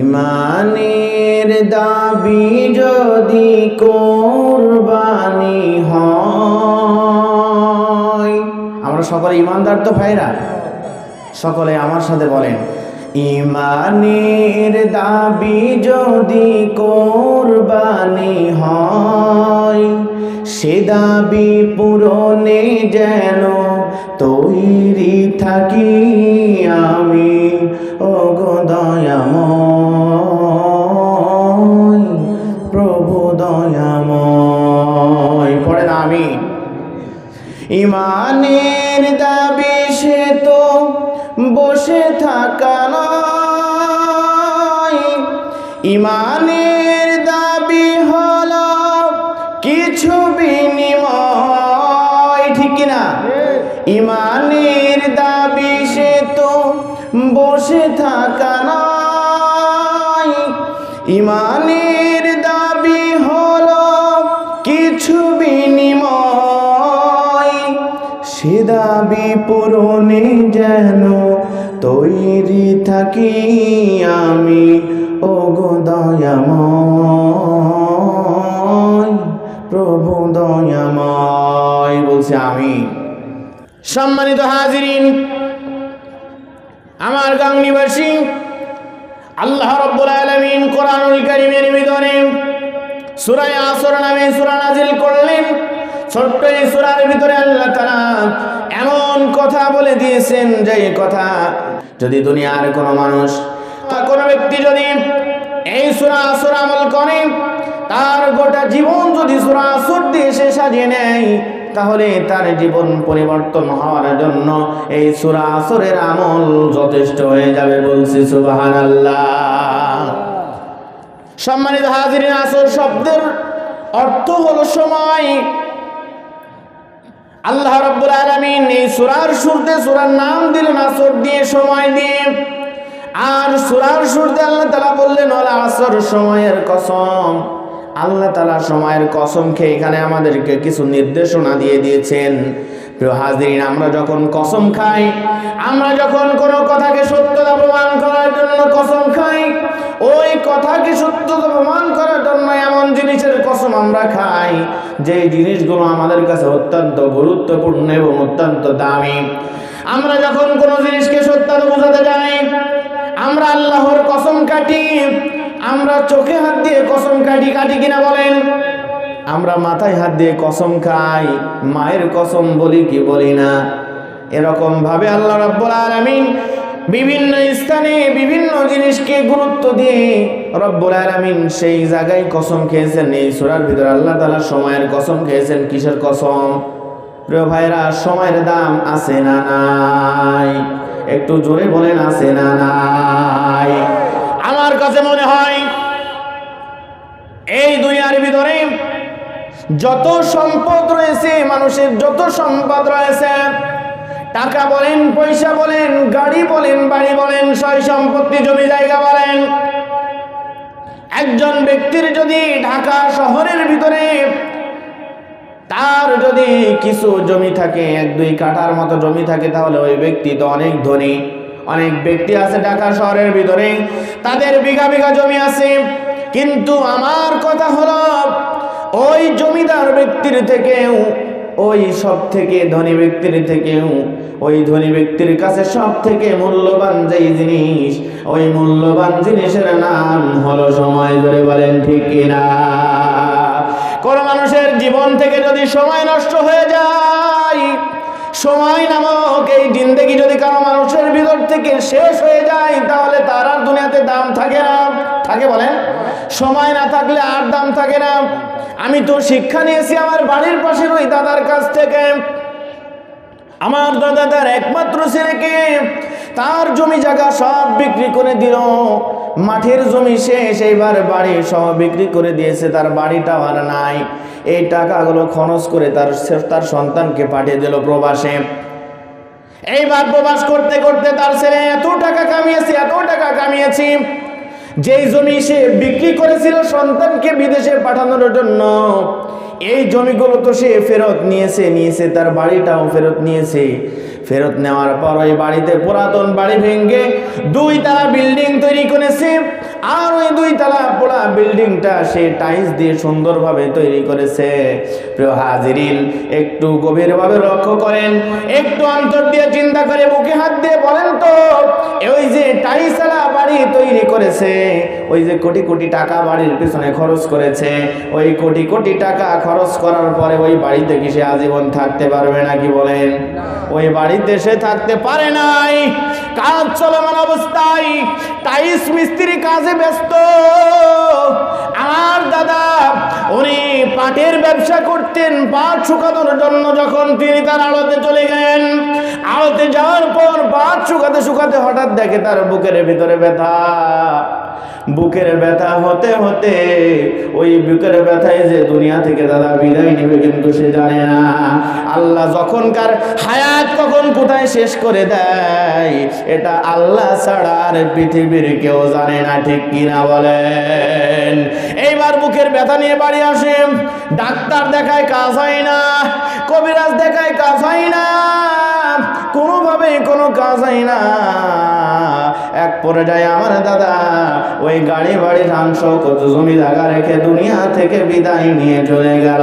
ইমানের দাবি যদি কোরবানি হয়, আমরা সকলে ইমানদার তো ভাইরা? সকলে আমার সাথে বলেন, ইমানের দাবি যদি কোরবানি হয়, সে দাবি পূরণে যেন তৈরি থাকি আমি। ও দয়াময় কিছু বিনিময়, সে দাবি পূরণে যেন তৈরি থাকি আমি। ও গো দয়াময়, প্রভু দয়াময়, বলছে আমি সম্মানিত হাজিরিন, আমার গাং নিবাসী আল্লাহ রব্বুল আলামিন কোরআনুল কারীমের ভিতরে সূরা আসর নামে সুরা নাজিল করলেন। ছোট্ট এই সূরার ভিতরে আল্লাহ তারা এমন কথা বলে দিয়েছেন যে কথা, যদি দুনিয়ার কোনো মানুষ কোনো ব্যক্তি যদি এই সুরা আসর আমল করে, তার গোটা জীবন যদি সুরা আসর দিয়ে সে সাজিয়ে নেয়, তাহলে তার জীবন পরিবর্তন হওয়ার জন্য এই সুরা আসরের আমল যথেষ্ট হয়ে যাবে বলছি সুবহানাল্লাহ। সম্মানিত হাজিরিন আসর শব্দের অর্থ হল সময়। আল্লাহ রাব্বুল আলামিন এই সুরার সুরতে সুরার নাম দিলেন আসর দিয়ে, সময় দিয়ে। আর সুরার শুরুতে আল্লাহ তালা বললেন, ওয়াল আসর সময়ের কসম। আল্লাহ তাআলা সময়ের কসম খেয়ে এখানে আমাদেরকে কিছু নির্দেশনা দিয়ে দিয়েছেন। প্রিয় হাজিরিন, আমরা যখন কসম খাই, আমরা যখন কোনো কথাকে সত্যতা প্রমাণ করার জন্য কসম খাই ওই কথা কথাকে সত্যতা প্রমাণ করার জন্য এমন জিনিসের কসম আমরা খাই যে জিনিসগুলো আমাদের কাছে অত্যন্ত গুরুত্বপূর্ণ এবং অত্যন্ত দামি। আমরা যখন কোনো জিনিসকে সত্যতা বোঝাতে যাই, আমরা আল্লাহর কসম কাটি, আমরা চোখে হাত দিয়ে কসম কাটি কাটি কিনা বলেন? আমরা মাথায় হাত দিয়ে কসম খাই, মায়ের কসম বলি কি বলি না? এরকম ভাবে আল্লাহ রাব্বুল আলামিন বিভিন্ন স্থানে বিভিন্ন জিনিসকে গুরুত্ব দিয়ে রব্বুল আলামিন সেই জায়গায় কসম খেয়েছেন। এই সূরার ভিতরে আল্লাহ তাআলা সময়ের কসম খেয়েছেন। কিসের কসম? প্রিয় ভাইরা, সময়ের দাম আছে না নাই? একটু জোরে বলেন, আছে না নাই? আমার কাছে মনে হয়, এই দুনিয়ার ভিতরে যত সম্পদ রয়েছে, মানুষের যত সম্পদ রয়েছে টাকা বলেন, পয়সা বলেন, গাড়ি বলেন, বাড়ি বলেন, সয় সম্পত্তি জমি জায়গা বলেন। একজন ব্যক্তির যদি ঢাকা শহরের ভিতরে তার যদি কিছু জমি থাকে, এক দুই কাঠার মতো জমি থাকে, তাহলে ওই ব্যক্তি তো অনেক ধনী। অনেক ব্যক্তি আছে ঢাকা শহরের ভিতরে, তাদের বিঘা বিঘা জমি আছে। কিন্তু আমার কথা হলো, ওই জমিদার ব্যক্তির থেকেও ওই সব থেকে ধনী ব্যক্তির থেকেও ওই ধনী ব্যক্তির কাছে সব থেকে মূল্যবান যেই জিনিস, ওই মূল্যবান জিনিসের নাম হলো সময় ধরে বলেন ঠিক কিনা? কোন মানুষের জীবন থেকে যদি সময় নষ্ট হয়ে যায় সময় নামক এই জিন্দেগি যদি কারও মানুষের ভিতর থেকে শেষ হয়ে যায়, তাহলে তার আর দুনিয়াতে দাম থাকে না। থাকে বলেন? সময় না থাকলে আর দাম থাকে না। আমি তো শিক্ষা নিয়েছি আমার বাড়ির পাশের ওই দাদার কাছ থেকে। আমার দাদা তার একমাত্র ছেলেকে তার জমি জায়গা সব বিক্রি করে দিল। মাঠের জমি শেষ, এইবার বাড়ি সব বিক্রি করে দিয়েছে, তার বাড়িটাও আর নাই। এই টাকাগুলো খরচ করে তার তার সন্তানকে পাঠিয়ে দিল প্রবাসে। এইবার প্রবাস করতে করতে তার ছেলে, এত টাকা কামিয়েছে, এত টাকা কামিয়েছি। যেই জমি সে বিক্রি করেছিল সন্তানকে বিদেশে পাঠানোর জন্য এই জমিগুলো তো সে ফেরত নিয়েছে নিয়েছে তার বাড়িটাও ফেরত নিয়েছে। ফেরত নেওয়ার পর ওই বাড়িতে পুরাতন বাড়ি ভেঙে দুই তারা বিল্ডিং তৈরি করেছে। আর ওই দুই তালা পোড়া বিল্ডিংটা সে টাইলস দিয়ে সুন্দরভাবে তৈরি করেছে। প্রিয় হাজিরিন, একটু গভীরভাবে লক্ষ্য করেন, একটু অন্তর দিয়ে চিন্তা করে বুকে হাত দিয়ে বলেন তো, ওই যে টাইসালা বাড়ি তৈরি করেছে, ওই যে কোটি কোটি টাকা বাড়ির পিছনে খরচ করেছে, ওই কোটি কোটি টাকা খরচ করার পরে ওই বাড়িতে কি সে আজীবন থাকতে পারবে নাকি বলেন? ওই বাড়িতে সে থাকতে পারে নাই। কাজ চলমান অবস্থায় টাইস মিস্ত্রি কাজে ব্যস্ত। আমার দাদা, উনি পাটের ব্যবসা করতেন, পাট শুকানোর জন্য যখন তিনি তার আড়তে চলে গেলেন। আড়তে যাওয়ার পর পাট শুকাতে শুকাতে হঠাৎ দেখে তার বুকের ভিতরে ব্যথা। বুকের ব্যথা হতে হতে ওই বুকের ব্যথায় যে দুনিয়া থেকে দাদা বিদায় নেবে কিন্তু সে জানে না। আল্লাহ যখনকার হায়াত কখন কোথায় শেষ করে দেয়, এটা আল্লাহ ছাড়া আর পৃথিবীর কেউ জানে না, ঠিক কিনা বলেন? এইবার বুকের ব্যথা নিয়ে বাড়ি আসে ডাক্তার দেখায় কাজ হয় না, কবিরাজ দেখায় কাজ হয় না কোনোভাবে কোনো কাজ হয় না। এক পর্যায়ে আমার দাদা ওই গাড়ি বাড়ি ধান কত জমি জায়গা রেখে দুনিয়া থেকে বিদায় নিয়ে চলে গেল।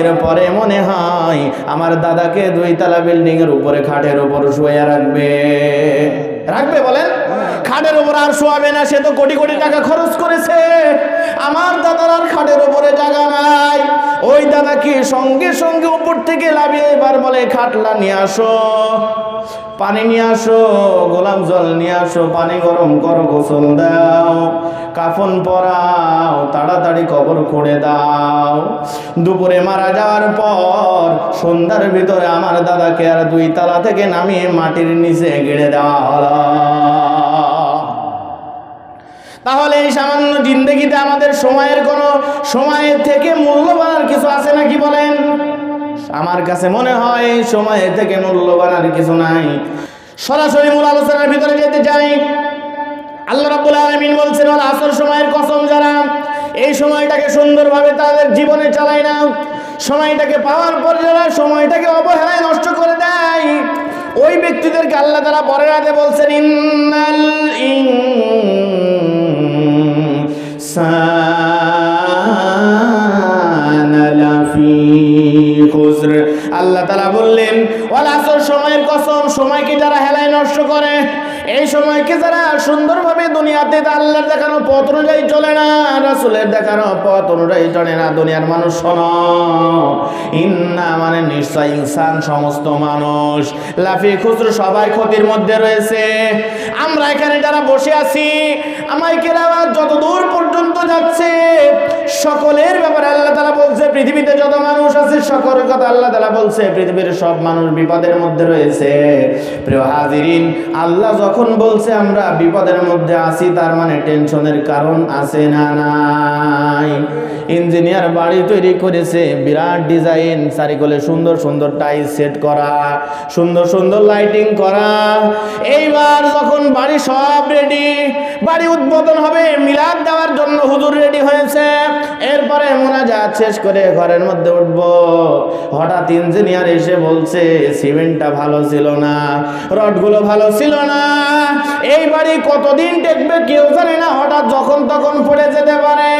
এরপরে মনে হয় আমার দাদাকে দুই তালা বিল্ডিং এর উপরে খাটের উপর শুয়ে রাখবে। রাখবে বলেন? খাটের উপর আর শোয়াবে না, সে তো কোটি কোটি টাকা খরচ করেছে। আমার দাদার আর খাটের উপরে জায়গা নাই। ওই দাদাকে সঙ্গে সঙ্গে উপর থেকে লাভিয়ে এবার বলে, খাটলা নিয়ে আসো। পানি নিয়ে আসো, গোলাপ জল নিয়ে আসো, পানি গরম করো, গোসল দাও। কাফন পরাও, তাড়াতাড়ি কবর খুঁড়ে দাও। দুপুরে মারা যাওয়ার পর সন্ধ্যার ভিতরে আমার দাদাকে আর দুই তালা থেকে নামিয়ে মাটির নিচে গেড়ে দেওয়া হলো। তাহলে এই সামান্য জিন্দগিতে আমাদের সময়ের কোনো সময়ের থেকে মূল্যবান কিছু আছে নাকি বলেন? আমার কাছে মনে হয় এই সময়ের থেকে মূল্যবান আর কিছু নাই। সরাসরি মূল আলোচনার ভিতরে যেতে চাই। আল্লাহ রাব্বুল আলামিন বলছেন, ওর আসর সময়ের কসম যারা, এই সময়টাকে সুন্দরভাবে তাদের জীবনে চালায় না সময়টাকে পাওয়ার পর যারা সময়টাকে অবহেলায় নষ্ট করে দেয়, ওই ব্যক্তিদেরকে আল্লাহ তারা পরে রাতে বলছেন, ইন্নাল সুন্দরভাবে দুনিয়াতে আল্লাহর দেখানো পথ অনুযায়ী চলে না, রাসুলের দেখানো পথ অনুযায়ী চলে না দুনিয়ার মানুষ, শোনো। ইন্না মানে নিশ্চয় ইনসান সমস্ত মানুষ। লাফি খুচরো সবাই ক্ষতির মধ্যে রয়েছে। আমরা এখানে যারা বসে আছি আওয়াজ যত দূর পর্যন্ত যাচ্ছে, সকলের ব্যাপারে আল্লাহ তালা বলছে পৃথিবীতে যত মানুষ আছে, সকলের কথা আল্লাহ তালা বলছে, পৃথিবীর সব মানুষ বিপদের মধ্যে রয়েছে। প্রিয় হাজিরিন, আল্লাহ যখন বলছে, আমরা বিপদের মধ্যে আছি, তার মানে টেনশনের কারণ আছে না নাই। ইঞ্জিনিয়ার বাড়ি তৈরি করেছে, বিরাট ডিজাইন, চারিকলে সুন্দর সুন্দর টাইস সেট করা, সুন্দর সুন্দর লাইটিং করা। এইবার যখন বাড়ি সব রেডি বাড়ি উদ্বোধন হবে, মিলাদ দেওয়ার জন্য হুজুর রেডি হয়েছে। এরপরে মোনাজাত শেষ করে ঘরের মধ্যে উঠবো। হঠাৎ ইঞ্জিনিয়ার এসে বলছে, সিমেন্টটা ভালো ছিল না, রডগুলো ভালো ছিল না। এই বাড়ি কতদিন টেকবে কেউ জানে না, হঠাৎ যখন তখন পড়ে যেতে পারে।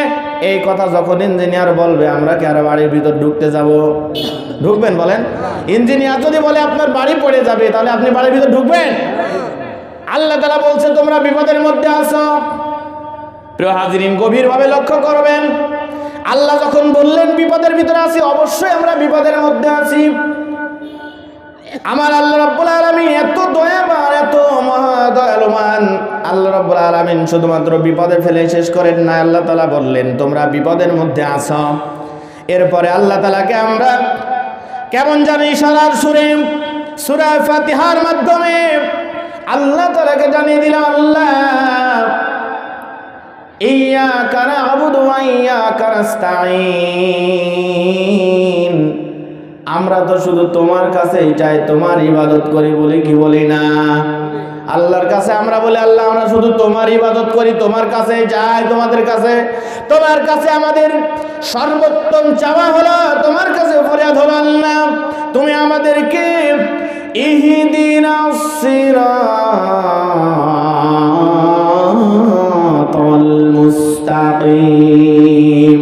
এই কথা যখন ইঞ্জিনিয়ার বলবে, আমরা কি আর বাড়ির ভিতর ঢুকতে যাব? ঢুকবেন বলেন? ইঞ্জিনিয়ার যদি বলে, আপনার বাড়ি পড়ে যাবে, তাহলে আপনি বাড়ির ভিতর ঢুকবেন? আল্লাহ তালা বলছে, তোমরা বিপদের মধ্যে আসো প্রিয় হাজিরিন, গভীরভাবে লক্ষ্য করবেন আল্লাহ যখন বললেন, বিপদের ভিতরে আছি, অবশ্যই আমরা বিপদের মধ্যে আছি। আমার আল্লাহ রাব্বুল আলামিন এত দয়াবান, এত মহা দয়ালুমান আল্লাহ রাব্বুল আলামিন শুধুমাত্র বিপদে ফেলে শেষ করেন না আল্লাহ তালা বললেন, তোমরা বিপদের মধ্যে আছো। এরপরে আল্লাহ তালাকে আমরা কেমন জানি ইশারার সুরে সূরা ফাতিহার মাধ্যমে আল্লাহ তালাকে জানিয়ে দিলাম, আল্লাহ না'বুদু ওয়া ইয়াকা নাস্তাঈন। আমরা তো শুধু তোমার কাছেই চাই, তোমার ইবাদত করি বলি কি বলি না? আল্লাহর কাছে আমরা বলি, আল্লাহ, আমরা শুধু তোমার ইবাদত করি, তোমার কাছে যাই তোমাদের কাছে। তোমার কাছে আমাদের সর্বোত্তম চাওয়া হলো, তোমার কাছে ফরিয়াদ হলো আল্লাহ। তুমি আমাদেরকে ইহদিনাস সিরাত মুস্তাকিম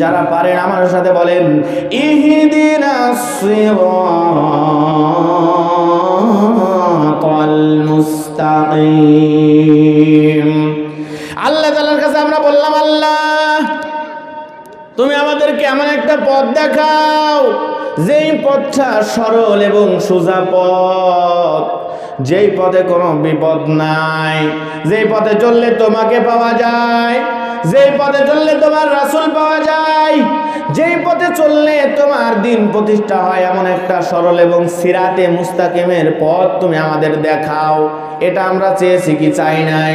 যারা পারেন আমার সাথে বলেন ইহদিনাস সিরাতাল মুস্তাকিম। আল্লাহ তাআলার কাছে আমরা বললাম, আল্লাহ, তুমি আমাদেরকে এমন একটা পথ দেখাও, যেই পথটা সরল এবং সোজা পথ। যেই পথে কোনো বিপদ নাই, যেই পথে চললে তোমাকে পাওয়া যায়। যেই পথে চললে তোমার রাসূল পাওয়া যায়, যেই পথে চললে তোমার দিন প্রতিষ্ঠা হয় এমন একটা সরল এবং সিরাতে মুস্তাকিমের পথ তুমি আমাদের দেখাও। এটা আমরা চেয়েছি কি চাই নাই?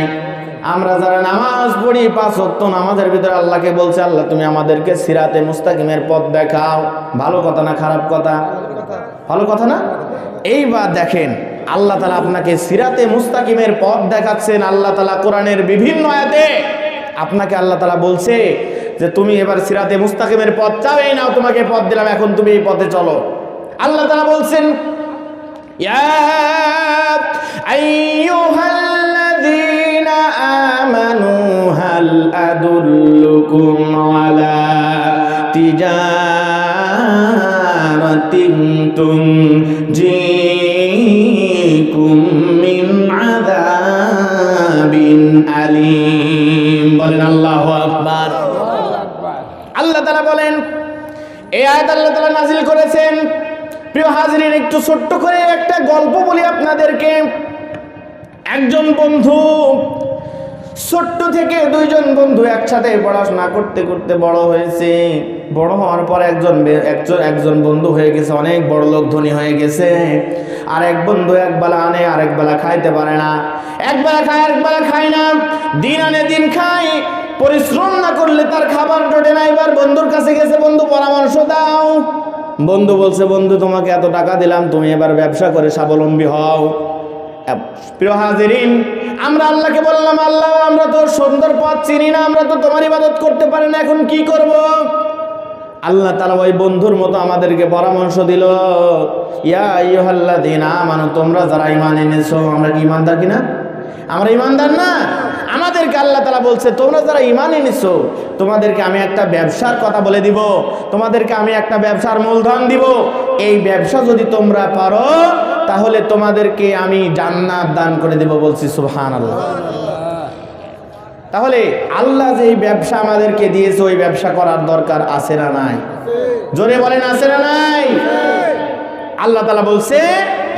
আমরা যারা নামাজ পড়ি, পাঁচ ওয়াক্ত নামাজের ভিতরে আল্লাহকে বলছে, আল্লাহ, তুমি আমাদেরকে সিরাতে মুস্তাকিমের পথ দেখাও। ভালো কথা না খারাপ কথা? ভালো কথা না? এইবার দেখেন, আল্লাহ তালা আপনাকে সিরাতে মুস্তাকিমের পথ দেখাচ্ছেন। আল্লাহ তালা কোরআনের বিভিন্ন আয়াতে আপনাকে আল্লাহ তালা বলছে যে তুমি এবার সিরাতে মুস্তাকিমের পথ চাও এই নাও তোমাকে পথ দিলাম, এখন তুমি এই পথে চলো। আল্লাহ তালা বলছেন তিজারতিন তুম আল্লাহ নাজিল করেছেন। প্রিয় হাজরিন, একটু ছোট্ট করে একটা গল্প বলি আপনাদেরকে। একজন বন্ধু, ছোট্ট থেকে দুইজন বন্ধু একসাথে পড়াশোনা করতে করতে বড় হয়েছে। বড় হওয়ার পর একজন একজন একজন বন্ধু হয়ে গেছে, অনেক বড় লোক ধনী হয়ে গেছে। আর এক বন্ধু একবেলা আনে, আর একবেলা খাইতে পারে না। একবেলা খায় একবেলা খায় না। দিন আনে, দিন খায়। পরিশ্রম না করলে তার খাবার জোটে না। এবার বন্ধুর কাছে গেছে, বন্ধু, পরামর্শ দাও। বন্ধু বলছে, বন্ধু, তোমাকে এত টাকা দিলাম, তুমি এবার ব্যবসা করে স্বাবলম্বী হও। প্রিয় হাজিরিন, আমরা আল্লাহকে বললাম, আল্লাহ, আমরা তো সুন্দর পথ চিনি না, আমরা তো তোমার ইবাদত করতে পারি না, এখন কি করব? আল্লাহ তালা ওই বন্ধুর মতো আমাদেরকে পরামর্শ দিল, ইয়া ইয়ুহাল্লাযীনা আমানু, তোমরা যারা ঈমান এনেছো, আমরা কি ঈমানদার কিনা? আমরা ঈমানদার না। আমাদেরকে আল্লাহ তালা বলছে, তোমরা যারা ইমান এনেছো, তোমাদেরকে আমি একটা ব্যবসার কথা বলে দিব। তোমাদেরকে আমি একটা ব্যবসার মূলধন দিব। এই ব্যবসা যদি তোমরা পারো, তাহলে তোমাদেরকে আমি জান্নাত দান করে দেব বলছি সুবহান আল্লাহ তাহলে আল্লাহ যে ব্যবসা আমাদেরকে দিয়েছে, ওই ব্যবসা করার দরকার আছে না নাই? জোরে বলেন, আছে না নাই? আল্লাহ তালা বলছে,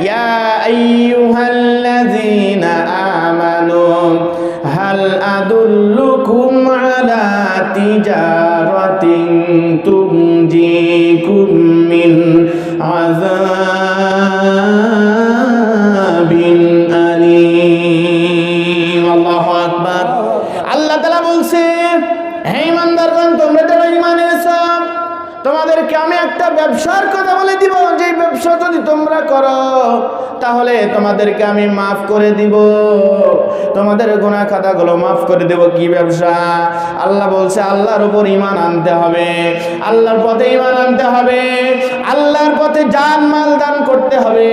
ইয়া আইয়ুহাল্লাযীনা আমানু হাল আদুল্লুকুম আলা তিজারাতিন তুনজিকুম মিন আযাবিন আলীম আল্লাহু আকবার আল্লাহ তাআলা বলছে, হে ইমানদারগণ, তোমরা যারা ঈমান এনেছো, তোমাদেরকে আমি একটা ব্যবসার কথা বলে দিব যে তোমরা করো, তাহলে তোমাদেরকে আমি মাফ করে দিব। তোমাদের গুনাহ খাতাগুলো মাফ করে দেব কি ব্যবসা? আল্লাহ বলছে, আল্লাহর উপর ইমান আনতে হবে, আল্লাহর পথে ইমান আনতে হবে, আল্লাহর পথে জান মাল দান করতে হবে।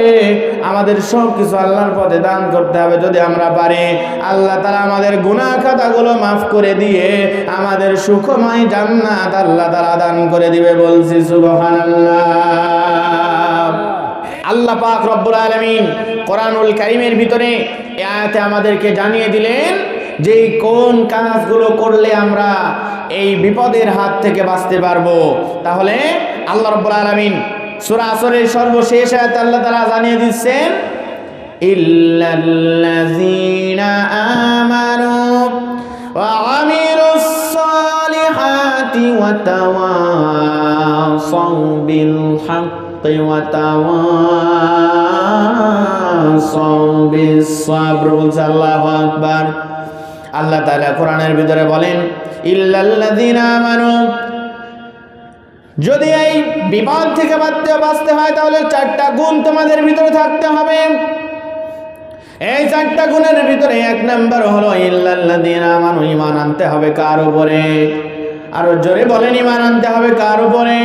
আমাদের সব কিছু আল্লাহর পথে দান করতে হবে যদি আমরা পারি। আল্লাহ তারা আমাদের গুনাহ খাতাগুলো মাফ করে দিয়ে আমাদের সুখময় জান্নাত আল্লাহ তারা দান করে দিবে বলছি, সুবহানাল্লাহ। আল্লাহ পাক রব্বুল আলামিন কোরআনুল কারীমের ভিতরে আয়াতে আমাদেরকে জানিয়ে দিলেন যে কোন কাজগুলো করলে আমরা এই বিপদের হাত থেকে বাঁচতে পারব। তাহলে আল্লাহ রব্বুল আলামিন সূরা আসরের সর্বশেষ আয়াতে আল্লাহ তারা জানিয়ে দিচ্ছেন, ইল্লাল্লাযীনা আমানু ওয়া আমিলুস সালিহাতি ওয়া আকবার আল্লাহ তাআলা কোরআনের ভিতরে বলেন, ইল্লাল্লাযীনা যদি এই বিপদ থেকে বাঁচতে বাঁচতে হয়, তাহলে চারটা গুণ তোমাদের ভিতরে থাকতে হবে। এই চারটা গুণের ভিতরে এক নাম্বার হলো, ইল্লাল্লাযীনা আমানু, ঈমান আনতে হবে কার উপরে? আরও জোরে বলেন, ঈমান আনতে হবে কার উপরে?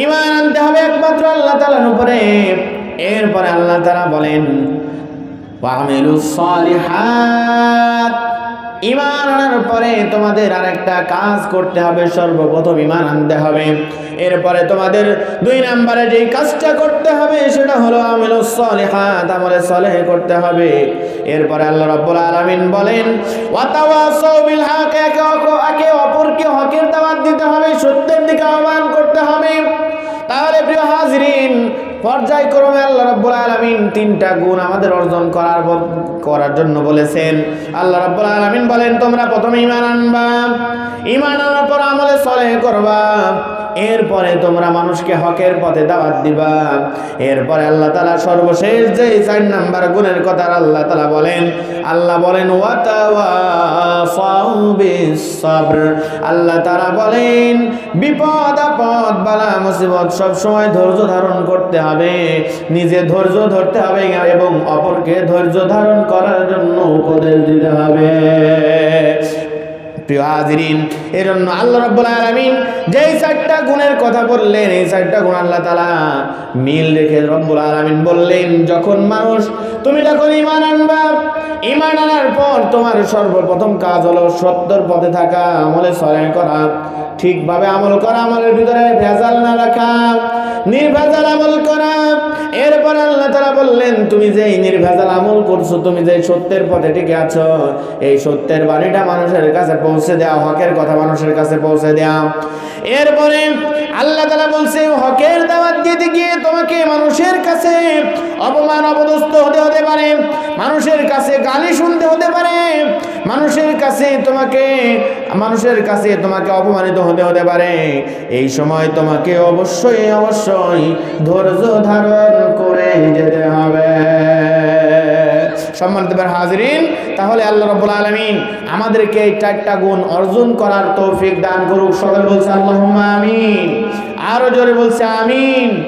ঈমান আনতে হবে একমাত্র আল্লাহ তাআলার উপরে। এরপরে আল্লাহ তাআলা বলেন ইমান আনার পরে তোমাদের আরেকটা কাজ করতে হবে, সর্বপ্রথম ইমান আনতে হবে। এরপরে তোমাদের দুই নম্বরে যে কাজটা করতে হবে, সেটা হলো আমিল সলিহাত, আমলে সলেহ করতে হবে। এরপরে আল্লাহ রাব্বুল আলামিন বলেন একে অপরকে হকের দাওয়াত দিতে হবে, সত্যের দিকে আহ্বান করতে হবে। প্রিয় হাজরিন, পর্যায়ক্রমে আল্লাহ রাব্বুল আলামিন তিনটা গুণ আমাদের অর্জন করার করার জন্য বলেছেন। আল্লাহ রাব্বুল আলামিন বলেন, তোমরা প্রথমে ঈমান আনবা। ঈমান আনার পর সলেহ করবা। এরপরে তোমরা মানুষকে হকের পথে দাওয়াত দিবা। এরপরে আল্লাহ তাআলা সর্বশেষ যে চার নাম্বার গুণের কথা আল্লাহ তাআলা বলেন, আল্লাহ বলেন আল্লাহ তাআলা বলেন, বিপদ, আপদ, বালা, মুসিবত সব সময় ধৈর্য ধারণ করতে হবে। নিজে ধৈর্য ধরতে হবে এবং অপরকে ধৈর্য ধারণ করার জন্য উপদেশ দিতে হবে। প্রিয় হাজিরিন এর জন্য আল্লাহ রাব্বুল আলামিন যেই চারটা গুণের কথা বললেন, এই চারটা গুণ আল্লাহ তাআলা মিল রেখে রব্বুল আলামিন বললেন, যখন মানুষ, তুমি যখন ঈমান আনবা, ঈমান আনার পর তোমার সর্বপ্রথম কাজ হলো সত্যর পথে থাকা, আমলে সহায় করা, ঠিকভাবে আমল করা, আমলের ভিতরে ভেজাল না রাখা, নির্ভেজাল আমল করা। এরপর আল্লাহ তারা বললেন, তুমি যে নির্ভেজাল আমল করছ, তুমি যে সত্যের পথে টিকে আছো, এই সত্যের বাণীটা মানুষের কাছে পৌঁছে দেওয়া হকের কথা মানুষের কাছে পৌঁছে দেওয়া এরপরে আল্লাহ তালা বলছে, হকের দাওয়াত দিতে গিয়ে তোমাকে মানুষের কাছে অপমান, অপদস্থ হতে হতে পারে, মানুষের কাছে গালি শুনতে হতে পারে, মানুষের কাছে তোমাকে, মানুষের কাছে তোমাকে অপমানিত হতে হতে পারে। এই সময় তোমাকে অবশ্যই অবশ্যই ধৈর্য ধারণ করে যেতে হবে। সম্মানিত হাজরিন, তাহলে আল্লাহ রব্বুল আলামিন আমাদেরকে এই চারটা গুণ অর্জন করার তৌফিক দান করুক। সকল বলছে আল্লাহুম্মা আমিন। আরও জোরে বলছে আমিন।